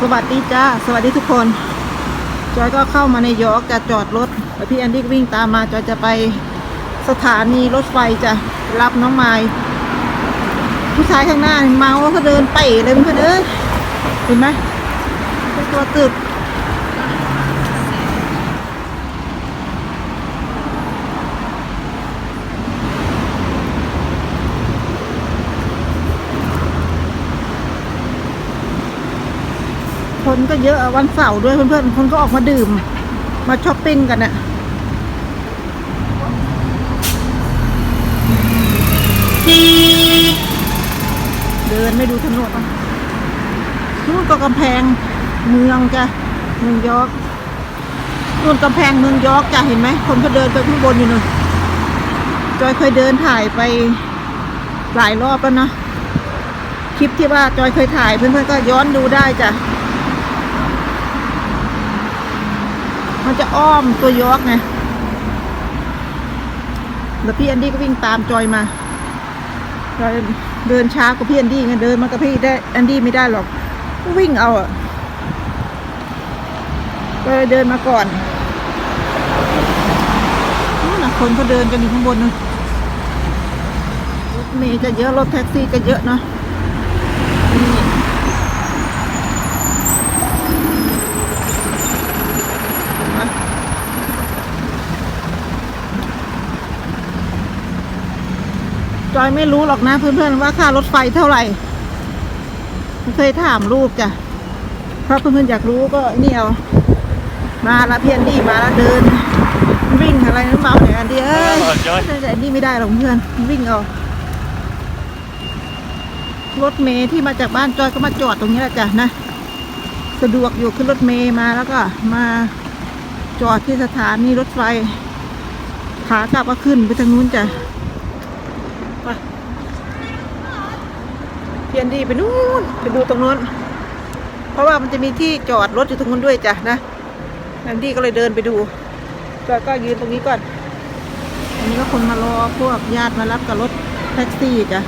สวัสดีจ้า สวัสดีทุกคน จอยก็เข้ามาในยอร์กจะจอดรถแล้วพี่แอนดี้วิ่งตามมา จอยจะไปสถานีรถไฟจะรับน้องไม้ผู้ชายข้างหน้าเมาก็เดินไปเลยเพื่อนเอ้ยเห็นไหมเป็นตัวตึก คนก็เยอะวันเสาร์ด้วยเพื่อนๆคนก็ออกมาดื่ม มาช้อปปิ้งกันอะเดินไม่ดูถนนนู่นก็กำแพงเมืองจ้ะเมืองยอร์กนู่นกำแพงเมืองยอร์กจ้ะเห็นไหมคนก็เดินไปข้างบนอยู่นู่นจอยเคยเดินถ่ายไปหลายรอบแล้วนะคลิปที่ว่าจอยเคยถ่ายเพื่อนๆก็ย้อนดูได้จ้ะ มันจะอ้อมตัวยอร์กไงแล้วพี่แอนดี้ก็วิ่งตามจอยมาจอยเดินช้ากว่าพี่แอนดี้ไงเดินมากับพี่ได้แอนดี้ไม่ได้หรอกก็วิ่งเอาอะก็เดินมาก่อนนู่นนะคนเขาเดินกันอยู่ข้างบนนะรถเมย์ก็เยอะรถแท็กซี่ก็เยอะเนาะ จอยไม่รู้หรอกนะเพื่อนๆว่าค่ารถไฟเท่าไหร่ไม่เคยถามลูกจ้ะถ้าเพื่อนๆอยากรู้ก็นี่เอามาละเพียนดีมาละเดิน วิ่งอะไรนั่นเมาเนี่ยอันดีเอ้ยเออจอยแต่นนี้ไม่ได้หรอกเพื่อนวิ่งเอารถเมย์ที่มาจากบ้านจอยก็มาจอดตรงนี้แหละจ้ะนะสะดวกอยู่ขึ้นรถเมย์มาแล้วก็มาจอดที่สถานีรถไฟขากลับก็ขึ้นไปทางนู้นจ้ะไปเพียนดีไปนู้นไปดูตรงนู้น เพราะว่ามันจะมีที่จอดรถอยู่ตรงนู้นด้วยจ้ะนะแอนดี้ก็เลยเดินไปดูจอยก็ยืนตรงนี้ก่อน อันนี้ก็คนมารอพวกญาติมารับกับรถแท็กซี่จ้ะ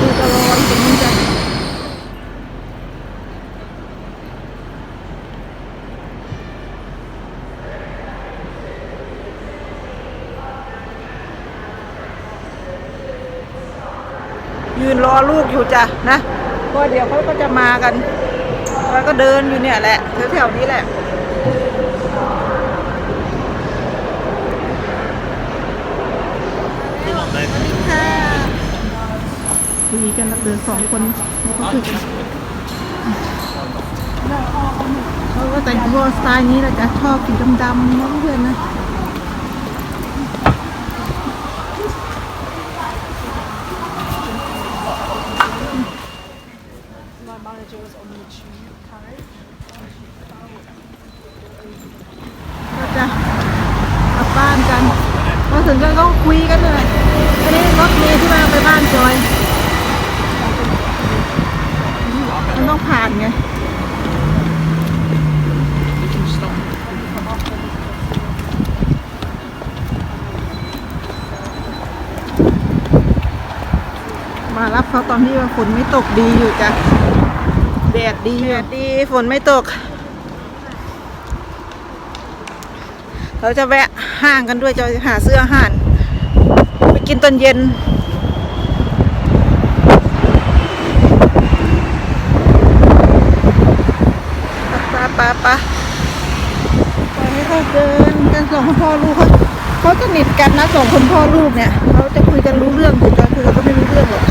ดูจะรออยู่ตรงนู้นจ้ะยืนรอลูกอยู่จ้ะนะก็เดี๋ยวเขาก็จะมากัน แล้วก็เดินอยู่เนี่ยแหละแถวๆนี้แหละค่ะคุยกันแล้วเดินสองคนแล้วก็คุยกันเขาก็แต่งตัวสไตล์นี้แหละจะชอบสีดำๆนะเพื่อนๆนะ ก็จะกลับบ้านกันมา ถึงก็ต้องคุยกันเลยอันนี้รถเมล์ที่มาไปบ้านจอย มันต้องผ่านไงมารับเขาตอนที่ว่าฝนไม่ตกดีอยู่จ้ะแดดดีแดดดีฝนไม่ตก เราจะแวะห้างกันด้วยจะหาเสื้ออาหารไปกินตอนเย็น ปะปะปะตอนนี้เขาเดินกันสองคนพ่อลูกเขาเขาสนิทกันนะสองคนพ่อลูกเนี่ยเขาจะคุยกันรู้เรื่องแต่จอยคุยกันก็ไม่รู้เรื่องหรอก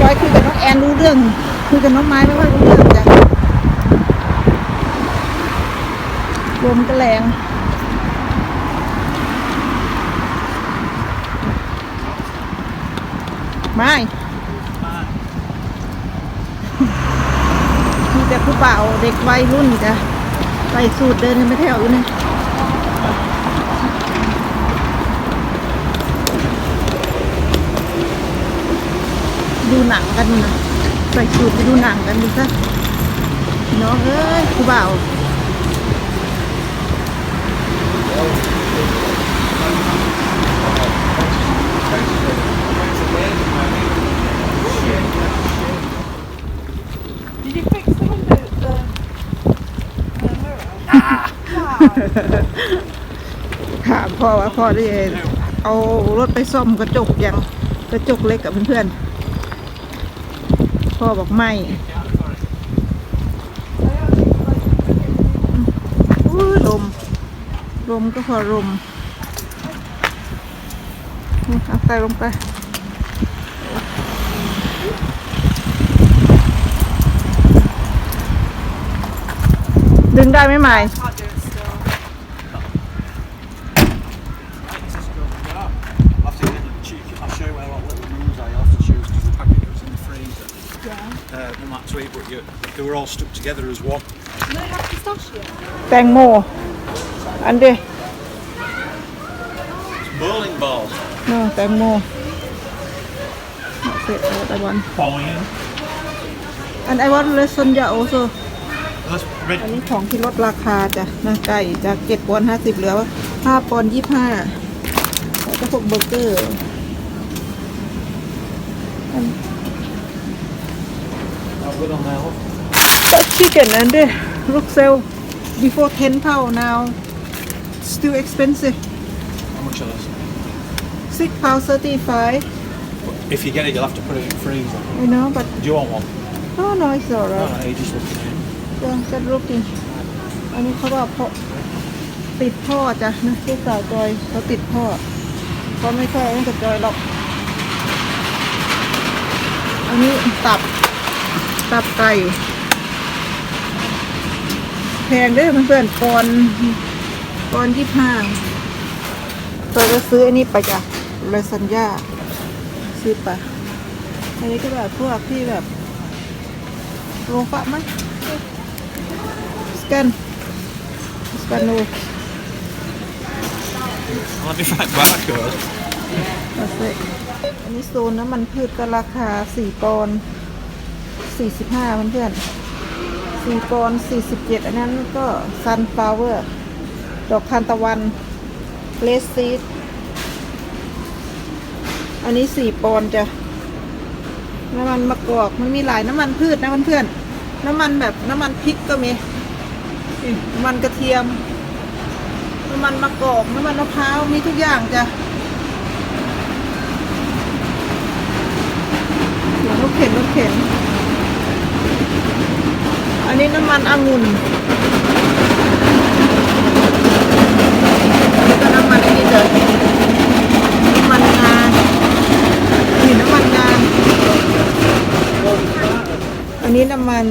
จอยคุยกับน้องแอนรู้เรื่อง คุยกับน้องไม้ไม่ค่อยรู้เรื่องจ้ะ ลมก็แรงไม่มีแต่ผู้เป่าเด็กวัยรุ่นจ้ะไปสูตรเดินไปแถวอยู่นี่ดูหนังกันนะใส่สูดไปดูหนังกันดูซะน้องเอ้ยผู้เป่า Did you fix the window? The, the mirror? ถามพ่อว่าพ่อได้เอารถไปซ่อมกระจกยังกระจกเล็กกับเพื่อนๆ พ่อบอกไม่อุ้ยลม ลมก็พอลมนี่เอาใส่ลงไป ดึงได้ไหมใหม่ Can't do it still. I'll have to get the cheeky, I'll show you where what little rooms I have to choose because the packet was in the freezer. Yeah. Uh, one that to eat, but you, they were all stuck together as one. Do they have pistachio? แตงโม อันเดี It's bowling balls. เนาะแตงโมเสร็จแล้วไอวอน Fine. อันไอวอนเลสนยาโอโซ That's red. อันนี้ของที่ลดราคาจ้ะนะไก่จากเจ็ดปอนห้าสิบเหลือห้าปอนยี่ห้าแล้วก็พวกเบอร์เกอร์อัน I'll go on there. look. ก็ชิคเก้นอันเดีลูกเซล before 10 pound now still expensive How much are those? 6 pound 35 If you get it, you'll have to put it in the freezer. you know but Do you want one? oh no it's No, alright no, you just looking at it. ก็จะลูกจริงอันนี้เขาว่าพ่อติดพ่อจ้ะนะลูกสาวจอยเขาติดพ่อเขาไม่ค่อยเล่นกับจอยหรอก อันนี้ตับ ตับไก่แพงเด้วยเพื่อนๆปอน ปอนยี่ห้าเราก็ซื้ออันนี้ไปจ้ะเลยสัญญาซื้อไปอันนี้ก็แบบพวกที่แบบโลฟะมั้ยสแกนสแกนโน I'll have your right barcode. มาเซอันนี้โซนน้ำมันพืชก็ราคา4ปอนด์45เพื่อนๆ4ปอนด์47อันนั้นก็ซันฟลาวเวอร์ ดอกทานตะวันเลสซีดอันนี้4ปอนจ้ะน้ำมันมะกอกมันมีหลายน้ำมันพืชนะเพื่อนๆน้ำมันแบบน้ำมันพริกก็มีน้ำมันกระเทียม น้ำมันมะกอกน้ำมันมะพร้าวมีทุกอย่างจ้ะรถเข็นรถเข็น อันนี้น้ำมันองุ่นนี้ก็น้ำมันไอ้นี่เลยน้ำมันงานี่น้ำมันงา อันนี้น้ำมัน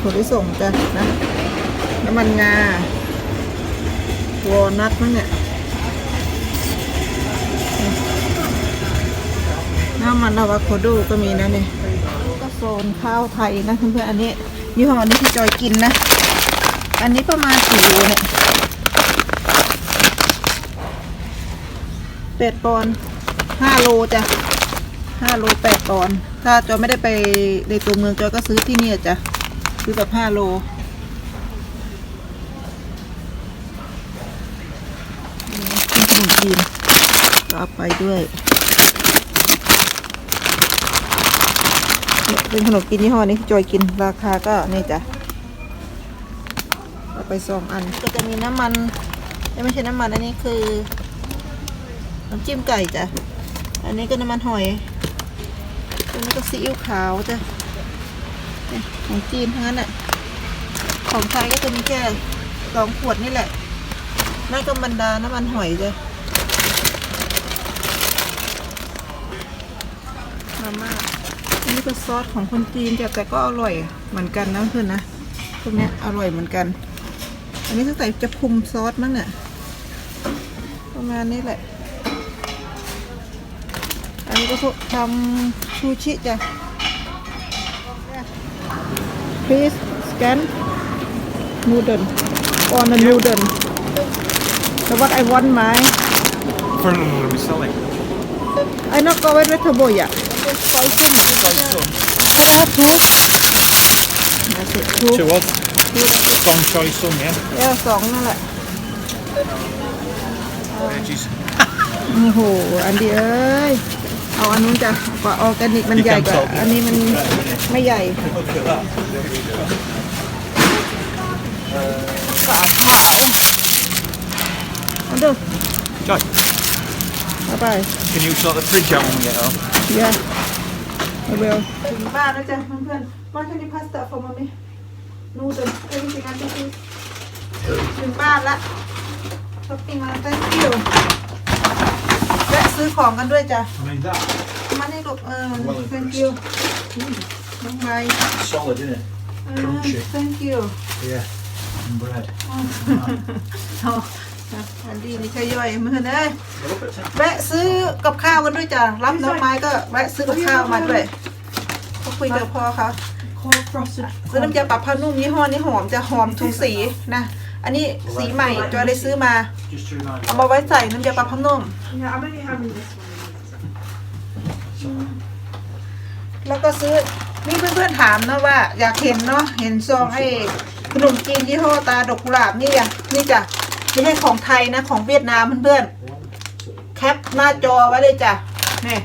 ถั่วลิสงจ้ะนะ น้ำมันงาวอลนัทมั้งเนี่ยน้ำมันอะวาคโดก็มีนะเนี่ยก็โซนข้าวไทยนะเพื่อนๆอันนี้ยี่ห้อนี้ที่จอยกินนะ อันนี้ประมาณสี่โลเนี่ยแปดปอนด์ห้าโลจ้ะ ห้าโลแปดปอนด์ถ้าจอยไม่ได้ไปในตัวเมืองจอยก็ซื้อที่นี่จ้ะซื้อแบบห้าโลขนมจีนก็เอาไปด้วยเป็นขนมจีนยี่ห้อนี้ที่จอยกินราคาก็นี่จ้ะเอาไปสองอันก็จะมีน้ำมันไม่ใช่น้ำมันอันนี้คือน้ำจิ้มไก่จ้ะอันนี้ก็น้ำมันหอย อันนี้ก็ซีอิ๊วขาวจ้ะของจีนทั้งนั้นแหละของไทยก็จะมีแค่สองขวดนี่แหละนั่นก็บรรดาน้ำมันหอยจ้ะมาม่าอันนี้ก็ซอสของคนจีนจ้ะแต่ก็อร่อยเหมือนกันนะเพื่อนนะพวกนี้อร่อยเหมือนกัน อันนี้สงสัยจะคุมซอสมั้งเนี่ยประมาณนี้แหละ อันนี้ก็พวกทำซูชิจ้ะ please scan noodle on the noodle so what I want my For another we selling. I not go with vegetable yet uh, two That's it two Two of. Strong choice some, yeah. เออสองนั่นแหละ Veggies. โอ้โห อันเดียวเอ้ย เอาอันนู้นจ้ะกว่าออร์แกนิกมันใหญ่กว่าอันนี้มันไม่ใหญ่ Look at that. สาดขาวเอาดู Joy, เอาไป can you sort the fridge out when we get home? เย้เอาเวลถึงบ้านแล้วจ้ะเพื่อนๆวันนี้พาสต้า for mommy นูเดิลเอ้ยสิกันที่ถึงบ้านละช้อปปิ้งมา thank you แวะ ซื้อของกันด้วยจ้ะ I mean, that มานี่ลูกเออ thank you อืมน้องไม้ solid, isn't it? เออ Crunchy. thank you Yeah. And bread. เอาอันดีนี่ใช่ย่อยมือเอ้ย Look at that. แวะซื้อกับข้าวกันด้วยจ้ะรับน้องไม้ก็แวะซื้อกับข้าวมาด้วยก็คุยกับพ่อเขา Cold frosted. ซื้อน้ำยาปรับผ้านุ่มยี่ห้อนี้หอมจะหอมทุกสีนะ อันนี้สีใหม่จอยได้ซื้อมา Just to remind เอามาไว้ใส่น้ำยาปรับผ้านุ่ม Yeah, I'm only having this one. แล้วก็ซื้อนี่เพื่อนๆถามนะว่า อยากเห็นเนาะเห็นซองไอ้ขนมจีนยี่ห้อตาดอกกุหลาบนี่อะนี่จ้ะไม่ใช่ของไทยนะของเวียดนามเพื่อนๆแคปหน้าจอไว้เลยจ้ะนี่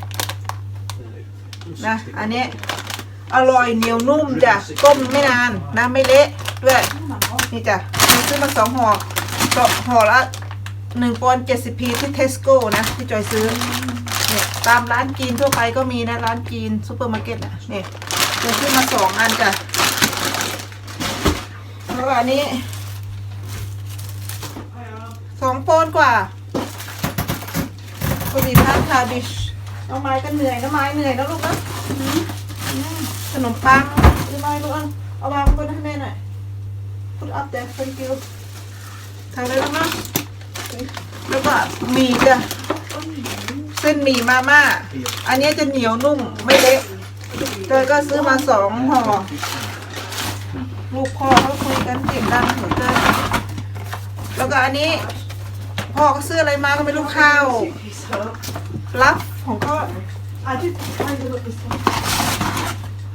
นะอันนี้อร่อยเหนียวนุ่มจ้ะต้มไม่นานนะไม่เละด้วยนี่จ้ะ ซื้อมาสองห่อสอห่อละหนึ่งปอนเจ็ดสิบพีที่เทสโก้นะ ที่จอยซื้อเนี่ยตามร้านจีนทั่วไปก็มีนะ ร้านจีนซูเปอร์มาร์เก็ตอะเนี่ยเดี๋ยวขึ้นมาสองอันจ้ะแล้วอันนี้สองปอนกว่าปกติทานคาบิชน้องไม้ก็เหนื่อยน้องไม้เหนื่อยแล้วลูกนะขนมปังน้องไม้ลูกเอาเอาวางบนให้แม่หน่อย put up there thank you ทำอะไรบ้างนะแล้วก็หมีจ้ะเส้นหมี่มาม่า อันนี้จะเหนียวนุ่มไม่เละเจอก็ซื้อมาสองห่อ ลูกพ่อเขาคุยกันเสียงดังเหลือเกินแล้วก็อันนี้พ่อก็ซื้ออะไรมาก็ไม่รู้ข้าวรับของเขา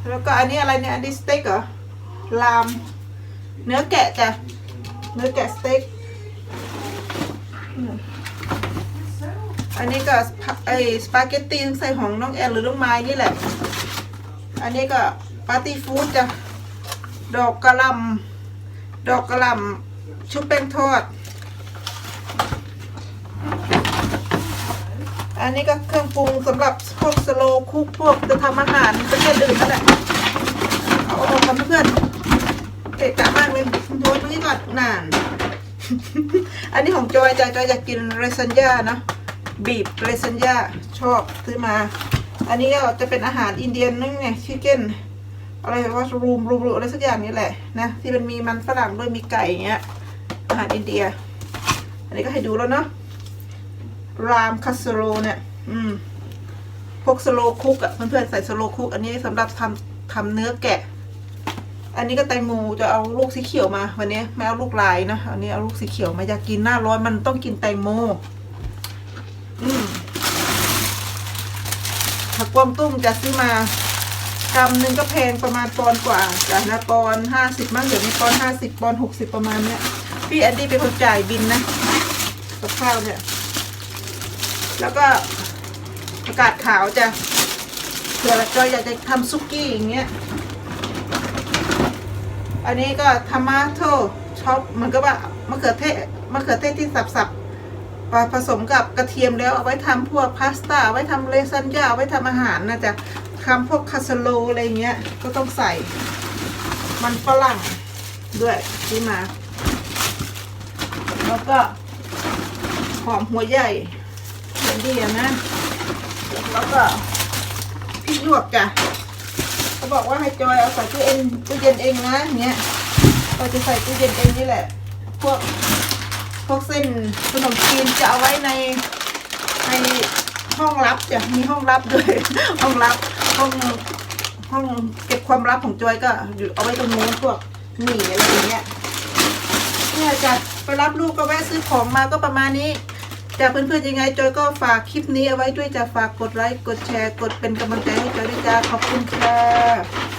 แล้วก็อันนี้อะไรเนี่ยอันนี้สเต็กเหรอลาม เนื้อแกะจ้ะ เนื้อแกะสเต็ก อันนี้ก็ไอสปาเกตตีใส่ของน้องแอนหรือน้องไม้นี่แหละ อันนี้ก็ปาร์ตี้ฟู้ดจ้ะ ดอกกระลำดอกกระลำชุบแป้งทอด อันนี้ก็เครื่องปรุงสำหรับพวกสโลคุกพวกจะทำอาหารประเภทอื่นนั่นแหละ เอาออกกันเพื่อน เกะกะมากเลยโยนตรงนี้ก่อนนาน อันนี้ของจอยจอยจอยอยากกินเรซันย่านะบีบเรซันย่าชอบซื้อมา อันนี้ก็จะเป็นอาหารอินเดียนนึงไงชิคเก้นอะไรว่ารูมรูมอะไรสักอย่างนี้แหละนะที่มันมีมันฝรั่งด้วยมีไก่อย่างเงี้ยอาหารอินเดีย อันนี้ก็ให้ดูแล้วเนาะรามคัสโรเนี่ย อืมพวกสโลคุกอะเพื่อนๆใส่สโลคุก อันนี้สำหรับทำทำเนื้อแกะ อันนี้ก็แตงโมจะเอาลูกสีเขียวมา วันนี้ไม่เอาลูกลายนะอันนี้เอาลูกสีเขียวมาอยากกินหน้าร้อนมันต้องกินแตงโมอืมผักกวางตุ้งจะซื้อมากำหนึ่งก็แพงประมาณปอนกว่าจ้ะนะปอนห้าสิบมั้งเดี๋ยวนี้ปอนห้าสิบปอนหกสิบประมาณเนี้ยพี่แอนดี้เป็นคนจ่ายบินนะกับข้าวเนี่ย แล้วก็ประกาศขาวจะเผื่อเราอยากจะทำซุกี้อย่างเงี้ย อันนี้ก็ทามาโตช็อปมันก็ว่ามะเขือเทศมะเขือเทศที่สับๆมาผสมกับกระเทียมแล้วเอาไว้ทำพวกพาสต้าไว้ทำเลซันญ่าไว้ทำอาหารนะจ๊ะทำพวกคาสโลอะไรเงี้ยก็ต้องใส่ มันฝรั่งด้วยที่มา แล้วก็หอมหัวใหญ่เดีอะนะ แล้วก็พริกหยวกจ้ะ เขาบอกว่าให้จอยเอาใส่ตู้เย็นตู้เย็นเองนะเงี้ยเราจะใส่ตู้เย็นเองนี่แหละ พวกพวกเส้นขนมจีนจะเอาไว้ในในห้องลับจะมีห้องลับด้วย ห้องลับห้องห้องเก็บความลับของจอยก็อยู่เอาไว้ตรงนู้นพวกหมี่อะไรอย่างเงี้ยเนี่ยจ้ะไปรับลูกก็แวะซื้อของมาก็ประมาณนี้ จากเพื่อนๆยังไงจอยก็ฝากคลิปนี้เอาไว้ด้วยจะฝากกดไลค์กดแชร์ กดเป็นกำลังใจให้จอยด้วยจ้าขอบคุณค่ะ